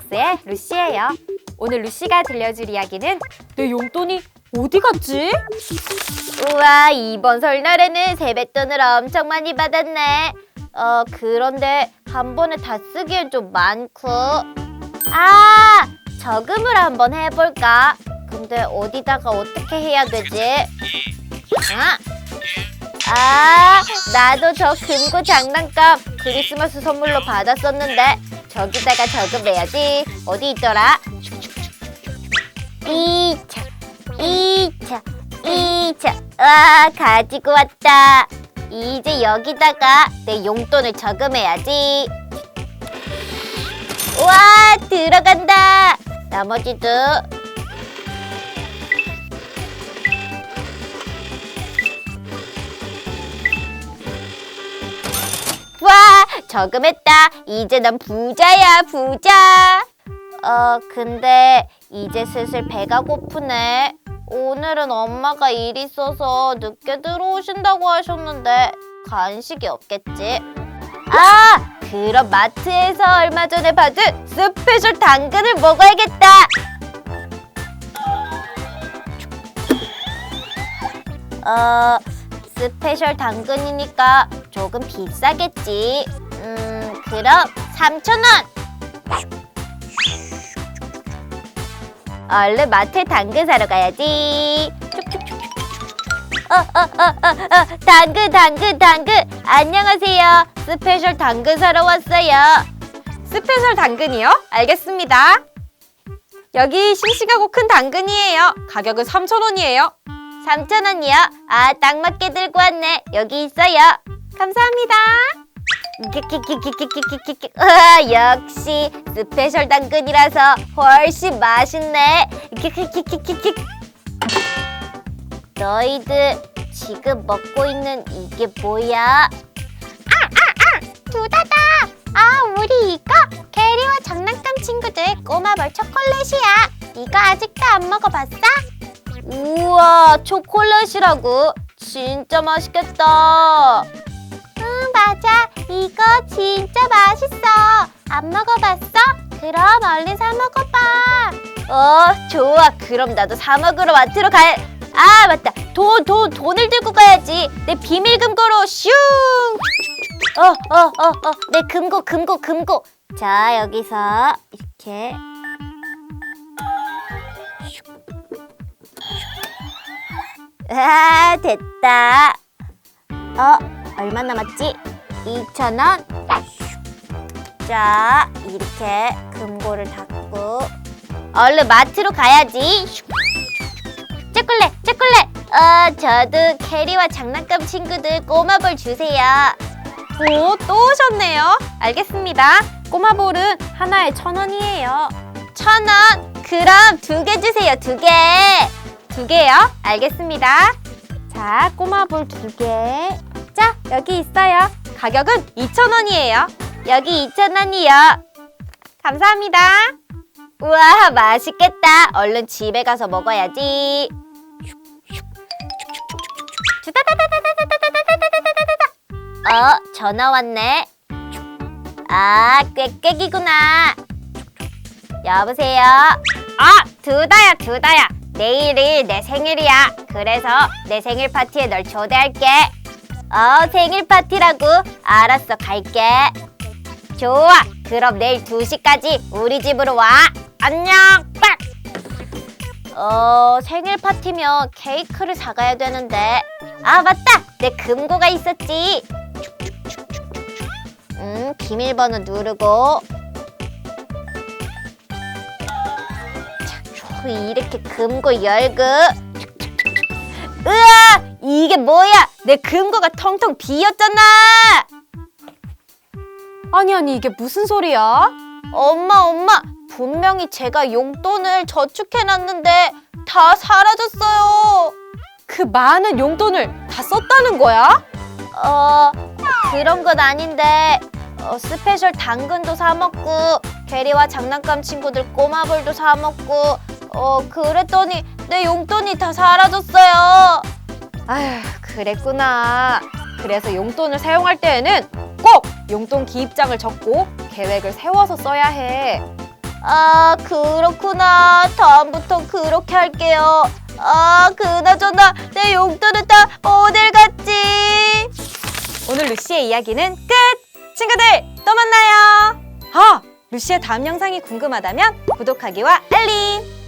스타벅스의 루시예요. 오늘 루시가 들려줄 이야기는 내 용돈이 어디 갔지? 우와 이번 설날에는 세뱃돈을 엄청 많이 받았네. 어 그런데 한 번에 다 쓰기엔 좀 많고. 아 저금을 한번 해볼까? 근데 어디다가 어떻게 해야 되지? 아, 아 나도 저 금고 장난감 크리스마스 선물로 받았었는데 저기다가 저금해야지. 어디 있더라? 이차 이차 이차 와 가지고 왔다 이제 여기다가 내 용돈을 저금해야지 와 들어간다 나머지도 저금했다 이제 난 부자야 부자 어 근데 이제 슬슬 배가 고프네 오늘은 엄마가 일 있어서 늦게 들어오신다고 하셨는데 간식이 없겠지? 아! 그럼 마트에서 얼마 전에 받은 스페셜 당근을 먹어야겠다! 어, 스페셜 당근이니까 조금 비싸겠지. 음, 그럼 3,000원! 얼른 마트에 당근 사러 가야지. 어, 어, 어, 어, 어, 당근, 당근, 당근. 안녕하세요. 스페셜 당근 사러 왔어요. 스페셜 당근이요? 알겠습니다. 여기 싱싱하고 큰 당근이에요. 가격은 3,000원이에요. 3,000원이요. 아, 딱 맞게 들고 왔네. 여기 있어요. 감사합니다. 으아, 역시 스페셜 당근이라서 훨씬 맛있네. 키키키키키키. 너희들 지금 먹고 있는 이게 뭐야? 두다다. 아, 우리 이거 캐리와 장난감 친구들 꼬마벌 초콜릿이야. 이거 아직도 안 먹어봤어? 우와, 초콜릿이라고? 진짜 맛있겠다. 응, 맞아. 이거 진짜 맛있어. 안 먹어봤어? 그럼 얼른 사 먹어봐. 어, 좋아. 그럼 나도 사 먹으러 마트로 갈. 아, 맞다. 돈, 돈, 돈을 들고 가야지. 내 비밀 금고로 슝. 어, 어, 어, 어. 내 금고, 금고, 금고. 자, 여기서 이렇게. 아, 됐다. 어, 얼마 남았지? 2,000원. 자, 이렇게 금고를 닫고 얼른 마트로 가야지. 초콜릿, 초콜릿. 어, 저도 캐리와 장난감 친구들 꼬마볼 주세요. 오, 또 오셨네요. 알겠습니다. 꼬마볼은 하나에 1,000원이에요. 천 원. 그럼 두 개 주세요, 두 개. 두 개요? 알겠습니다. 자, 꼬마볼 두 개. 자, 여기 있어요. 가격은 2,000원이에요. 여기 2,000원이요. 감사합니다. 우와, 맛있겠다. 얼른 집에 가서 먹어야지. 어, 전화 왔네. 아, 꾀꾀기구나. 여보세요. 아, 두다야, 두다야. 내일이 내 생일이야. 그래서 내 생일 파티에 널 초대할게. 어, 생일 파티라고? 알았어, 갈게. 좋아. 그럼 내일 2시까지 우리 집으로 와. 안녕. 빡. 어, 생일 파티면 케이크를 사가야 되는데. 아, 맞다. 내 금고가 있었지. 음, 비밀번호 누르고. 자, 이렇게 금고 열고. 으아! 이게 뭐야? 내 금고가 텅텅 비었잖아. 아니, 아니, 이게 무슨 소리야? 엄마, 엄마, 분명히 제가 용돈을 저축해놨는데 다 사라졌어요. 그 많은 용돈을 다 썼다는 거야? 어, 그런 건 아닌데 어, 스페셜 당근도 사 먹고 게리와 장난감 친구들 꼬마볼도 사 먹고 어, 그랬더니 내 용돈이 다 사라졌어요. 아휴, 그랬구나. 그래서 용돈을 사용할 때에는 꼭 용돈 기입장을 적고 계획을 세워서 써야 해. 아, 그렇구나. 다음부터 그렇게 할게요. 아, 그나저나 내 용돈은 다 어딜 갔지? 오늘 루시의 이야기는 끝! 친구들, 또 만나요! 아! 루시의 다음 영상이 궁금하다면 구독하기와 알림!